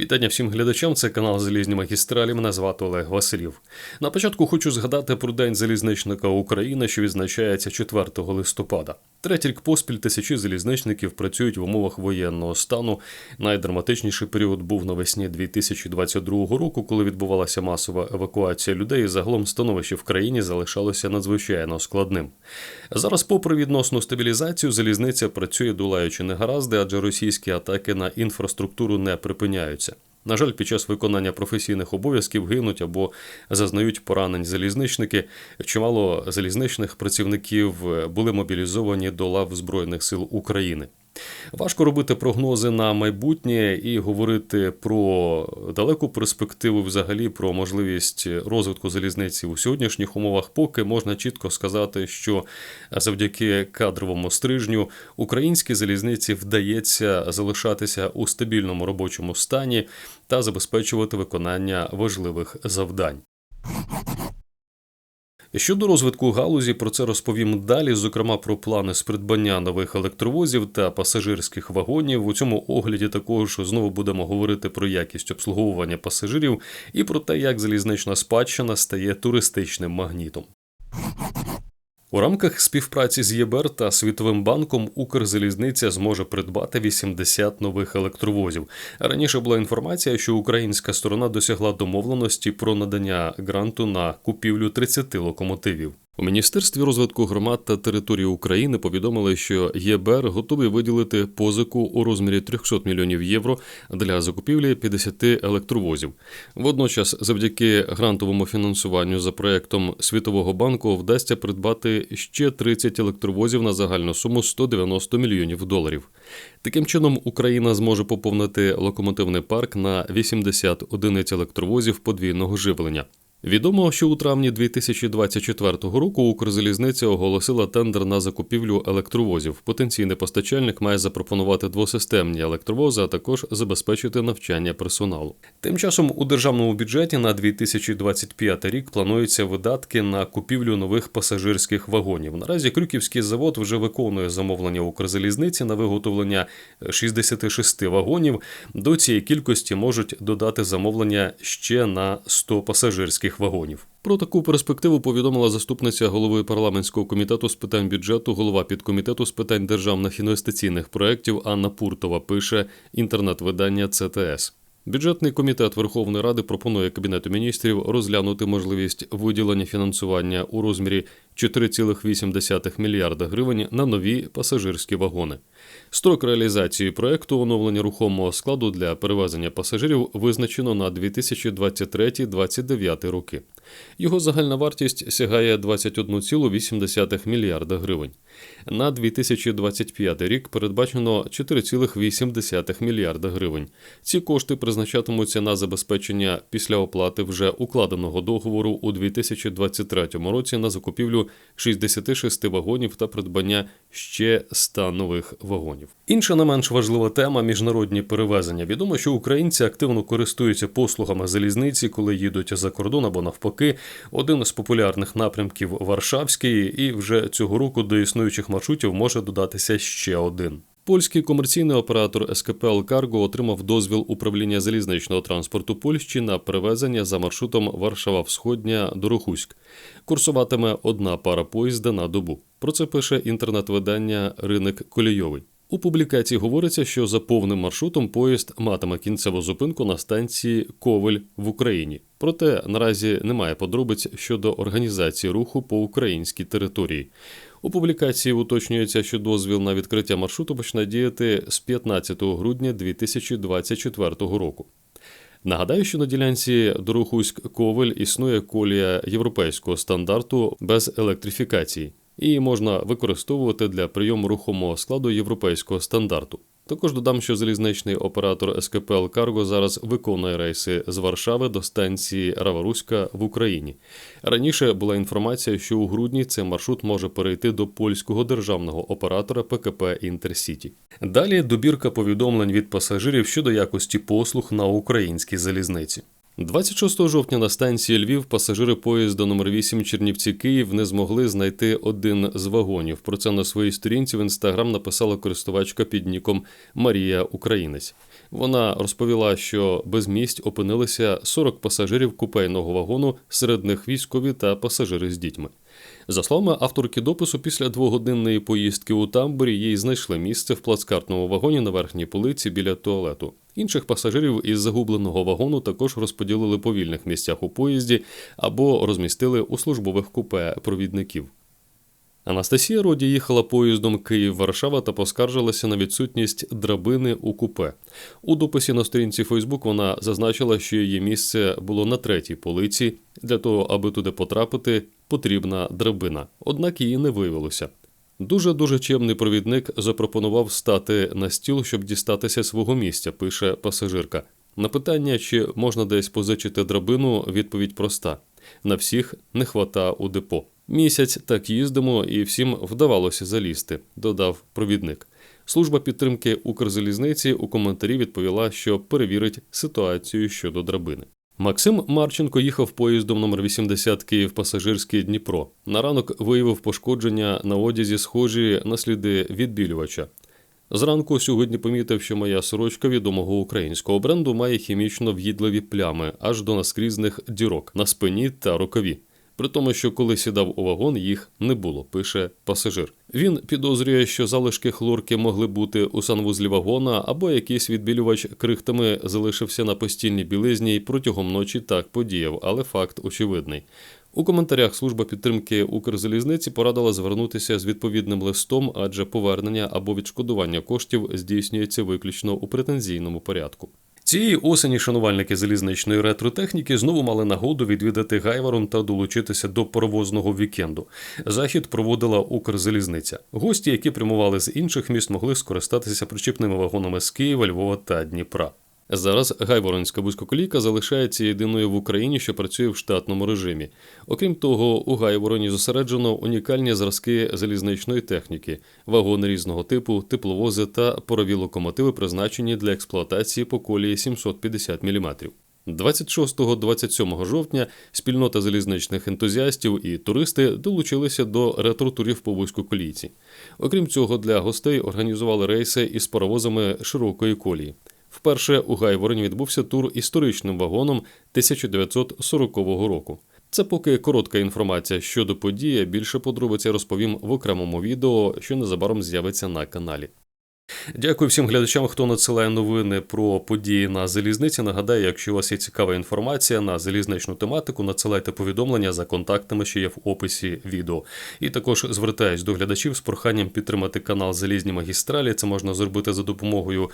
Вітання всім глядачам. Це канал Залізні магістралі. Мене звати Олег Василів. На початку хочу згадати про День залізничника України, що відзначається 4 листопада. Третій рік поспіль тисячі залізничників працюють в умовах воєнного стану. Найдраматичніший період був навесні 2022 року, коли відбувалася масова евакуація людей. і Загалом становище в країні залишалося надзвичайно складним. Зараз, попри відносну стабілізацію, залізниця працює долаючи негаразди, адже російські атаки на інфраструктуру не припиняються. На жаль, під час виконання професійних обов'язків гинуть або зазнають поранень залізничники. Чимало залізничних працівників були мобілізовані до лав Збройних сил України. Важко робити прогнози на майбутнє і говорити про далеку перспективу, взагалі про можливість розвитку залізниці у сьогоднішніх умовах, поки можна чітко сказати, що завдяки кадровому стрижню українській залізниці вдається залишатися у стабільному робочому стані та забезпечувати виконання важливих завдань. Щодо розвитку галузі, про це розповім далі. Зокрема, про плани з придбання нових електровозів та пасажирських вагонів. У цьому огляді також знову будемо говорити про якість обслуговування пасажирів і про те, як залізнична спадщина стає туристичним магнітом. У рамках співпраці з ЄБР та Світовим банком Укрзалізниця зможе придбати 80 нових електровозів. Раніше була інформація, що українська сторона досягла домовленості про надання гранту на купівлю 30 локомотивів. У міністерстві розвитку громад та території України повідомили, що ЄБР готовий виділити позику у розмірі 300 мільйонів євро для закупівлі 50 електровозів. Водночас, завдяки грантовому фінансуванню за проектом Світового банку, вдасться придбати ще 30 електровозів на загальну суму 190 мільйонів доларів. Таким чином, Україна зможе поповнити локомотивний парк на 80 одиниць електровозів подвійного живлення. Відомо, що у травні 2024 року Укрзалізниця оголосила тендер на закупівлю електровозів. Потенційний постачальник має запропонувати двосистемні електровози, а також забезпечити навчання персоналу. Тим часом у державному бюджеті на 2025 рік плануються видатки на купівлю нових пасажирських вагонів. Наразі Крюківський завод вже виконує замовлення Укрзалізниці на виготовлення 66 вагонів. До цієї кількості можуть додати замовлення ще на 100 пасажирських вагонів. Про таку перспективу повідомила заступниця голови парламентського комітету з питань бюджету, голова підкомітету з питань державних інвестиційних проєктів Анна Пуртова. Пише інтернет-видання ЦТС. Бюджетний комітет Верховної Ради пропонує Кабінету міністрів розглянути можливість виділення фінансування у розмірі 4,8 мільярда гривень на нові пасажирські вагони. Строк реалізації проекту оновлення рухомого складу для перевезення пасажирів визначено на 2023-2029 роки. Його загальна вартість сягає 21,8 мільярда гривень. На 2025 рік передбачено 4,8 мільярда гривень. Ці кошти призначатимуться на забезпечення після оплати вже укладеного договору у 2023 році на закупівлю 66 вагонів та придбання ще 100 нових вагонів. Інша не менш важлива тема міжнародні перевезення. Відомо, що українці активно користуються послугами залізниці, коли їдуть за кордон або навпаки. Один з популярних напрямків Варшавський, і вже цього року до існуючих маршрутів може додатися ще один. Польський комерційний оператор СКПЛ Карго отримав дозвіл управління залізничного транспорту Польщі на перевезення за маршрутом Варшава Всходня Дорохуськ. Курсуватиме одна пара поїзда на добу. Про це пише інтернет-видання Ринок Колійовий. У публікації говориться, що за повним маршрутом поїзд матиме кінцеву зупинку на станції Ковель в Україні. Проте наразі немає подробиць щодо організації руху по українській території. У публікації уточнюється, що дозвіл на відкриття маршруту почне діяти з 15 грудня 2024 року. Нагадаю, що на ділянці Дорохуськ Ковель існує колія європейського стандарту без електрифікації і можна використовувати для прийому рухомого складу європейського стандарту. Також додам, що залізничний оператор СКПЛ Карго зараз виконує рейси з Варшави до станції Раваруська в Україні. Раніше була інформація, що у грудні цей маршрут може перейти до польського державного оператора ПКП Інтерсіті. Далі добірка повідомлень від пасажирів щодо якості послуг на українській залізниці. 26 жовтня на станції Львів пасажири поїзда номер 8 Чернівці Київ не змогли знайти один з вагонів. Про це на своїй сторінці в інстаграм написала користувачка під ніком Марія Українець. Вона розповіла, що без місць опинилися 40 пасажирів купейного вагону, серед них військові та пасажири з дітьми. За словами авторки допису, після двогодинної поїздки у тамбурі їй знайшли місце в плацкартному вагоні на верхній полиці біля туалету. Інших пасажирів із загубленого вагону також розподілили по вільних місцях у поїзді або розмістили у службових купе провідників. Анастасія Роді їхала поїздом Київ-Варшава та поскаржилася на відсутність драбини у купе. У дописі на сторінці Фейсбук вона зазначила, що її місце було на третій полиці. Для того, аби туди потрапити, потрібна драбина. Однак її не виявилося. Дуже дуже чемний провідник запропонував стати на стіл, щоб дістатися свого місця, пише пасажирка. На питання, чи можна десь позичити драбину, відповідь проста: на всіх не хвата у депо. Місяць так їздимо, і всім вдавалося залізти, додав провідник. Служба підтримки Укрзалізниці у коментарі відповіла, що перевірить ситуацію щодо драбини. Максим Марченко їхав поїздом номер 80 Київ пасажирський Дніпро. На ранок виявив пошкодження на одязі, схожі на сліди відбілювача. Зранку сьогодні помітив, що моя сорочка відомого українського бренду має хімічно в'їдливі плями аж до наскрізних дірок на спині та рукаві. При тому, що коли сідав у вагон, їх не було, пише пасажир. Він підозрює, що залишки хлорки могли бути у санвузлі вагона, або якийсь відбілювач крихтами залишився на постільній білизні і протягом ночі так подіяв, але факт очевидний. У коментарях служба підтримки Укрзалізниці порадила звернутися з відповідним листом, адже повернення або відшкодування коштів здійснюється виключно у претензійному порядку. Цієї осені шанувальники залізничної ретротехніки знову мали нагоду відвідати Гайварон та долучитися до паровозного вікенду. Захід проводила Укрзалізниця. Гості, які прямували з інших міст, могли скористатися причіпними вагонами з Києва, Львова та Дніпра. Зараз Гайворонська вузькоколійка залишається єдиною в Україні, що працює в штатному режимі. Окрім того, у Гайвороні зосереджено унікальні зразки залізничної техніки, вагони різного типу, тепловози та парові локомотиви, призначені для експлуатації по колії 750 мм. 26-27 жовтня спільнота залізничних ентузіастів і туристи долучилися до ретро-турів по вузькоколійці. Окрім цього, для гостей організували рейси із паровозами широкої колії. Вперше у Гайвороні відбувся тур історичним вагоном 1940 року. Це поки коротка інформація щодо події. Більше подробиці розповім в окремому відео, що незабаром з'явиться на каналі. Дякую всім глядачам, хто надсилає новини про події на залізниці. Нагадаю, якщо у вас є цікава інформація на залізничну тематику, надсилайте повідомлення за контактами, що є в описі відео. І також звертаюсь до глядачів з проханням підтримати канал Залізні магістралі. Це можна зробити за допомогою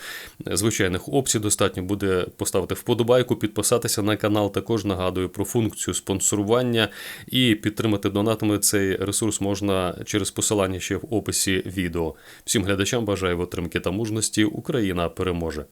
звичайних опцій. Достатньо буде поставити вподобайку, підписатися на канал. Також нагадую про функцію спонсорування і підтримати донатами цей ресурс можна через посилання ще в описі відео. Всім глядачам бажаю отримки та мужності. Україна переможе.